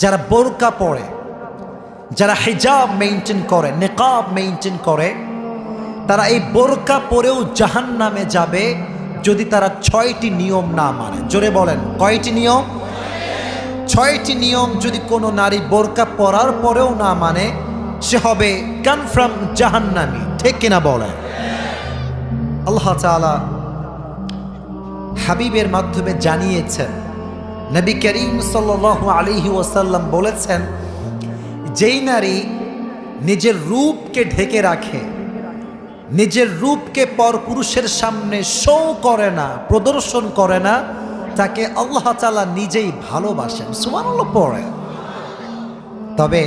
যারা বোরকা পড়ে যারা হিজাব মেনটেন করে, নেকাব মেনটেন করে, তারা এই বোরকা পরেও জাহান নামে যাবে যদি তারা ছয়টি নিয়ম না মানে। জোরে বলেন, কয়টি নিয়ম? ছয়টি নিয়ম যদি কোনো নারী বোরকা পরার পরেও না মানে সে হবে কনফার্ম জাহান্নামি, ঠিক কিনা বলেন? আল্লাহ হাবিবের মাধ্যমে জানিয়েছেন নবী করিম সাল্লাল্লাহু আলাইহি ওয়াসাল্লাম বলেছেন, যেই নারী নিজের রূপকে ঢেকে রাখে, নিজের রূপকে পর পুরুষের সামনে শো করে না, প্রদর্শন করে না, তাকে আল্লাহ তাআলা নিজেই ভালোবাসেন। সুবহানাল্লাহ পড়ে। তবে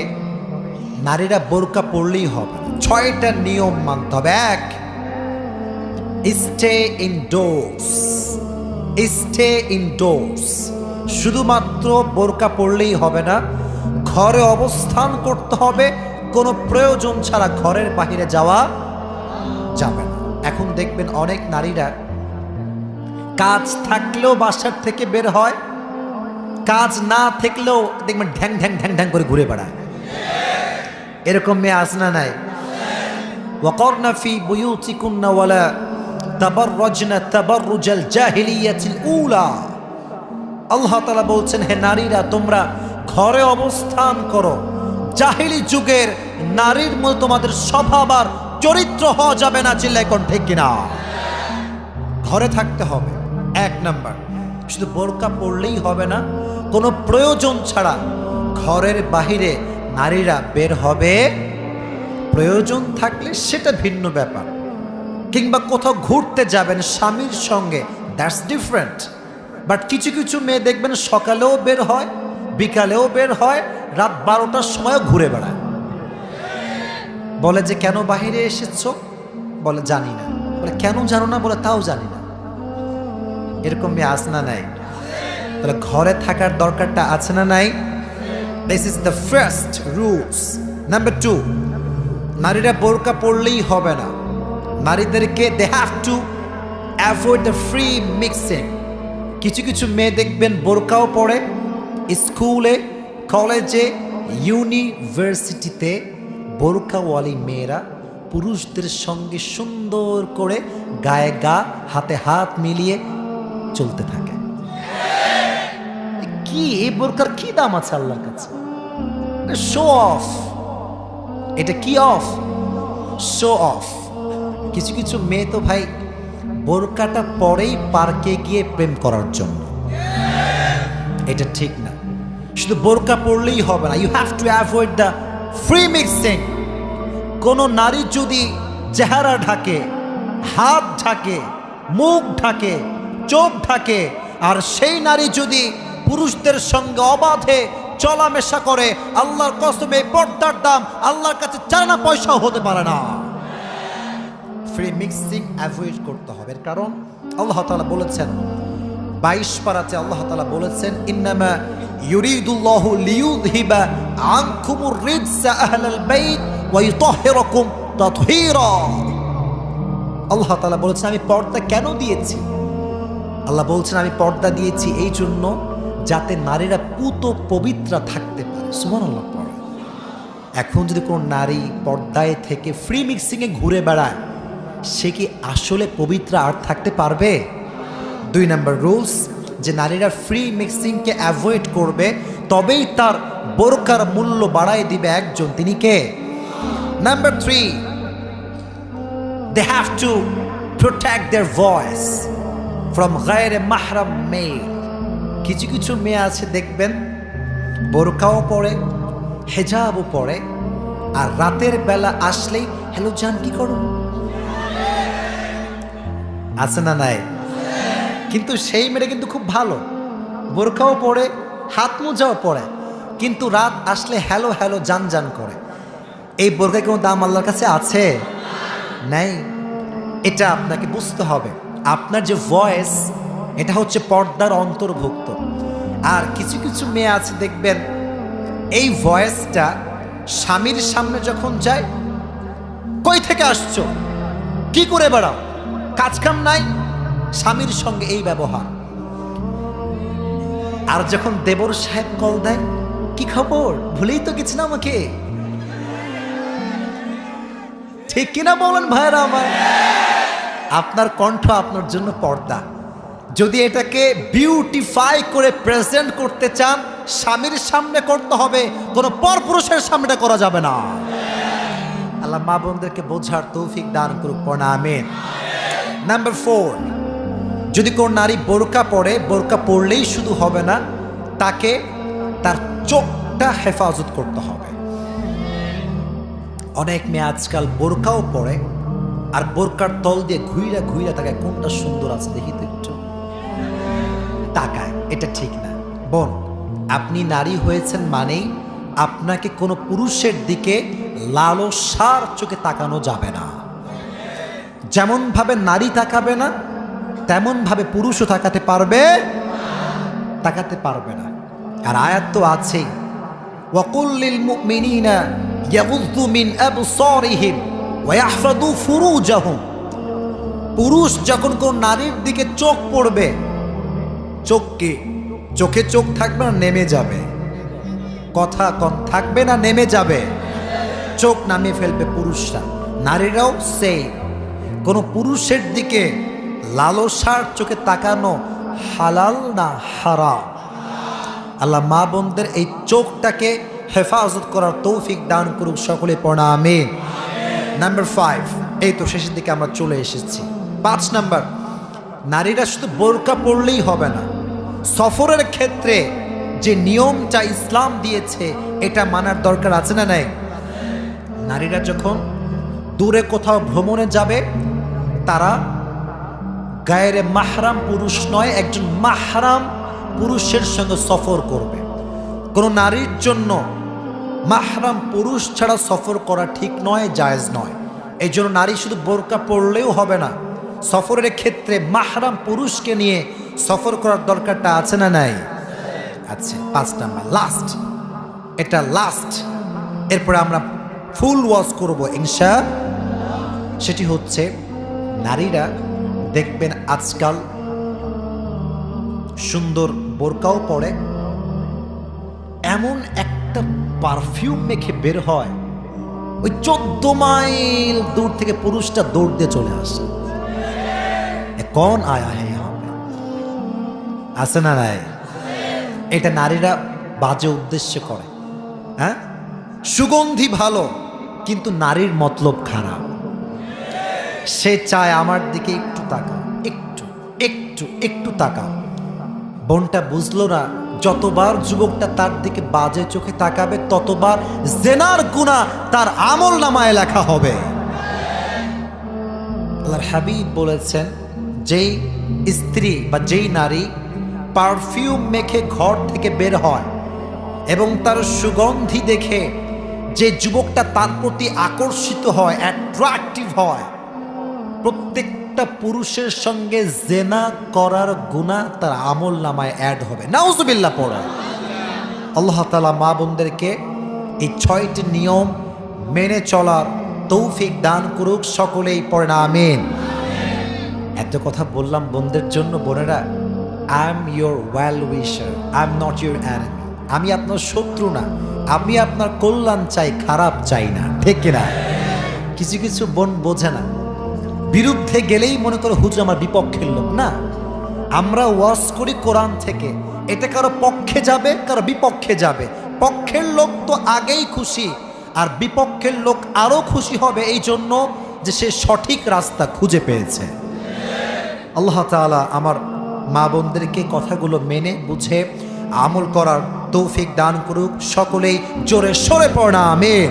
নারীরা বোরকা পড়লেই হবে ছয়টা নিয়ম মানতে হবে। এক স্টে ইনডোর্স স্টে ইনডোর্স শুধুমাত্র বোরকা পড়লেই হবে না ঘরে অবস্থান করতে হবে কোনো প্রয়োজন ছাড়া ঘরের বাইরে যাওয়া যাবে না এখন দেখবেন অনেক নারীরা কাজ থাকলেও বাসার থেকে বের হয় কাজ না থাকলেও দেখবেন ঢ্যাং ঢ্যাং ঢ্যাং ঢ্যাং করে ঘুরে বেড়ায় এরকম মেয়ে আসনা নাই وقرن في بيوتكن ولا تبرجن تبرج الجاهلية الأولى আল্লাহ তালা বলছেন, হে নারীরা, তোমরা ঘরে অবস্থান করো। জাহিলি যুগের নারীর মতো তোমাদের স্বভাব আর চরিত্র হওয়া যাবে না চিল্লাই কোন ঠিক কিনা? ঘরে থাকতে হবে, এক নাম্বার। শুধু বোরকা পড়লেই হবে না, কোনো প্রয়োজন ছাড়া ঘরের বাহিরে নারীরা বের হবে। প্রয়োজন থাকলে সেটা ভিন্ন ব্যাপার। কিংবা কোথাও ঘুরতে যাবেন, স্বামীর সঙ্গে দ্যাটস ডিফারেন্ট বাট কিছু কিছু মেয়ে দেখবেন সকালেও বের হয়, বিকালেও বের হয়, রাত বারোটার সময়ও ঘুরে বেড়ায়। বলে যে, কেন বাহিরে এসেছ? বলে, জানি না। বলে, কেন জানো না? বলে, তাও জানি না। এরকম মেয়ে আস না নাই? তাহলে ঘরে থাকার দরকারটা আছে না নাই? This is the first rules number two নারীরা বোরকা পড়লেই হবে না। নারীদেরকে they have to avoid the free mixing কিছু কিছু মেয়ে দেখবেন বোরকাও পড়ে। স্কুলে, কলেজে, ইউনিভার্সিটিতে বোরকাওয়ালি মেয়েরা পুরুষদের সঙ্গে সুন্দর করে গায়ে গা, হাতে হাত মিলিয়ে চলতে থাকে। কি, এই বোরকার কি দাম আছে আল্লাহর কাছে? শো অফ এটা কি অফ শো অফ কিছু কিছু মেয়ে তো ভাই বোরকাটা পরেই পার্কে গিয়ে প্রেম করার জন্য। এটা ঠিক না। শুধু বোরকা পড়লেই হবে না। You have to avoid the free mixing কোনো নারী যদি চেহারা ঢাকে, হাত ঢাকে, মুখ ঢাকে, চোখ ঢাকে, আর সেই নারী যদি পুরুষদের সঙ্গে অবাধে চলামেশা করে, আল্লাহর কসমে পর্দার দাম আল্লাহর কাছে চারানা পয়সাও হতে পারে না। ফ্রি মিক্সিং অ্যাভয়েড করতে হবে। কারণ আল্লাহ তালা বলেছেন, বাইশ পারাতে আল্লাহ তালা বলেছেন, ইন্নামা ইউরিদুল্লাহু লিইউযহিবা আনকুমুর রিজসা আহলাল বাইত ওয়া ইউতাহহিরাকুম তাতহীরা। আল্লাহ তাআলা বলেছেন, আমি পর্দা কেন দিয়েছি? আল্লাহ বলছেন, আমি পর্দা দিয়েছি এই জন্য যাতে নারীরা পুত পবিত্রা থাকতে পারে। সুবহানাল্লাহ, পড়ে। এখন যদি কোনো নারী পর্দায় থেকে ফ্রি মিক্সিংয়ে ঘুরে বেড়ায় সে কি আসলে পবিত্র আর থাকতে পারবে? দুই নাম্বার রুলস, যে নারীরা ফ্রি মিক্সিংকে অ্যাভয়েড করবে, তবেই তার বোরকার মূল্য বাড়ায় দিবে একজন। তিনি কে? Number three they have to protect their voice from গায়ের মাহরাম মেয়ে কিছু কিছু মেয়ে আছে, দেখবেন, বোরকাও পরে, হেজাবও পরে, আর রাতের বেলা আসলেই, হ্যালো জান, কি করো? আছে না নাই? কিন্তু সেই মেয়েটা কিন্তু খুব ভালো। বোরখাও পরে হাত মোজাও পরে কিন্তু রাত আসলে হ্যালো হ্যালো জান জান করে। এই বোরখায় কোনো দাম আল্লাহর কাছে আছে? নাই। এটা আপনাকে বুঝতে হবে। আপনার যে ভয়েস এটা হচ্ছে পর্দার অন্তর্ভুক্ত। আর কিছু কিছু মেয়ে আছে, দেখবেন, এই ভয়েসটা স্বামীর সামনে যখন যায়, কই থেকে আসছো? কি করে বেড়াও? কাজ কাম নাই, স্বামীর সঙ্গে এই ব্যবহার। আর যখন দেবর সাহেব কল দেয়, কি খবর? ভুলেই তো গেছি না আমাকে। ঠিক কিনা বলেন ভাইরা আমার? আপনার কণ্ঠ আপনার জন্য পর্দা। যদি এটাকে বিউটিফাই করে প্রেজেন্ট করতে চান, স্বামীর সামনে করতে হবে, কোনো পরপুরুষের সামনে করা যাবে না। আল্লাহ মা বোনদেরকে বোঝার তৌফিক দান করুক আমিন। নাম্বার ফোর যদি কোন নারী বোরকা পরে, বোরকা পরলেই শুধু হবে না, তাকে তার চোখটা হেফাজত করতে হবে। অনেক মেয়ে আজকাল বোরকাও পরে, আর বোরকার তল দিয়ে ঘুইরা ঘুইরা তাকায় কোনটা সুন্দর আছে দেখি তো একটু। তাকায়, এটা ঠিক না। বোন, আপনি নারী হয়েছেন মানেই আপনাকে কোনো পুরুষের দিকে লালসার চোখে তাকানো যাবে না। যেমনভাবে নারী তাকাবে না, তেমনভাবে পুরুষও তাকাতে পারবে তাকাতে পারবে না। আর আয়াত তো আছেই। ওয়াকুল্লিল মুমিনিনা মিন পুরুষ যখন কোন নারীর দিকে চোখ পড়বে চোখকে চোখে চোখ থাকবে না, নেমে যাবে। কথা কন, থাকবে না, নেমে যাবে। চোখ নামিয়ে ফেলবে পুরুষরা। নারীরাও সেই কোনো পুরুষের দিকে লালসার চোখে তাকানো হালাল না হারা আল্লাহ মা বোনদের এই চোখটাকে হেফাজত করার তৌফিক দান করুক সকলে, পড়া আমিন। নাম্বার ফাইভ এই তো শেষের দিকে আমরা চলে এসেছি। পাঁচ নাম্বার, নারীরা শুধু বোরকা পড়লেই হবে না। সফরের ক্ষেত্রে যে নিয়মটা ইসলাম দিয়েছে, এটা মানার দরকার আছে না নাই? নারীরা যখন দূরে কোথাও ভ্রমণে যাবে তারা গায়ের মাহরাম পুরুষ নয়, একজন মাহরাম পুরুষের সঙ্গে সফর করবে। কোনো নারীর জন্য মাহরাম পুরুষ ছাড়া সফর করা ঠিক নয়, জায়েজ নয়। এই জন্য নারী শুধু বোরকা পড়লেও হবে না। সফরের ক্ষেত্রে মাহরাম পুরুষকে নিয়ে সফর করার দরকারটা আছে না নাই? আছে, পাঁচ নাম্বার লাস্ট এটা লাস্ট এরপরে আমরা ফুল ওয়াশ করব, ইনশা সেটি হচ্ছে নারীরা দেখবেন আজকাল সুন্দর বোরকাও পরে, এমন একটা পারফিউম মেখে বের হয়, ওই চোদ্দ মাইল দূর থেকে পুরুষটা দৌড় দিয়ে চলে আসে। কন আয়া হে হবে আছে না নাই এটা নারীরা বাজে উদ্দেশ্যে করে। হ্যাঁ? সুগন্ধি ভালো, কিন্তু নারীর মতলব খারাপ। সে চায় আমার দিকে একটু তাকা একটু একটু একটু তাকা বোনটা বুঝলো না, যতবার যুবকটা তার দিকে বাজে চোখে তাকাবে, ততবার জেনার গুণা তার আমল নামায় লেখা হবে। আল্লাহর হাবিব বলেছেন, যেই স্ত্রী বা যেই নারী পারফিউম মেখে ঘর থেকে বের হয় এবং তার সুগন্ধি দেখে যে যুবকটা তার প্রতি আকর্ষিত হয় অ্যাট্রাকটিভ হয় প্রত্যেকটা পুরুষের সঙ্গে জেনা করার গুণা তার আমল নামায় অ্যাড হবে। নাউজুবিল্লা পড়া। আল্লাহ তালা মা বোনদেরকে এই ছয়টি নিয়ম মেনে চলার তৌফিক দান করুক, সকলেই পড়ে না, আমিন। এত কথা বললাম বোনদের জন্য, বোনেরা I am your well wisher I am not your enemy আমি আপনার শত্রু না, আমি আপনার কল্যাণ চাই, খারাপ চাই না, ঠিক কিনা? কিছু কিছু বোন বোঝে না। বিরুদ্ধে গেলেই মনে করো হুজুর আমার বিপক্ষের লোক, না? আমরা ওয়াশ করি কোরআন থেকে। এটা কারও পক্ষে যাবে, কারও বিপক্ষে যাবে। পক্ষের লোক তো আগেই খুশি, আর বিপক্ষের লোক আরও খুশি হবে এই জন্য যে সে সঠিক রাস্তা খুঁজে পেয়েছে। আল্লাহ তাআলা আমার মা বোনদেরকে কথাগুলো মেনে বুঝে আমল করার তৌফিক দান করুক। সকলেই জোরে সরে পড়া আমিন।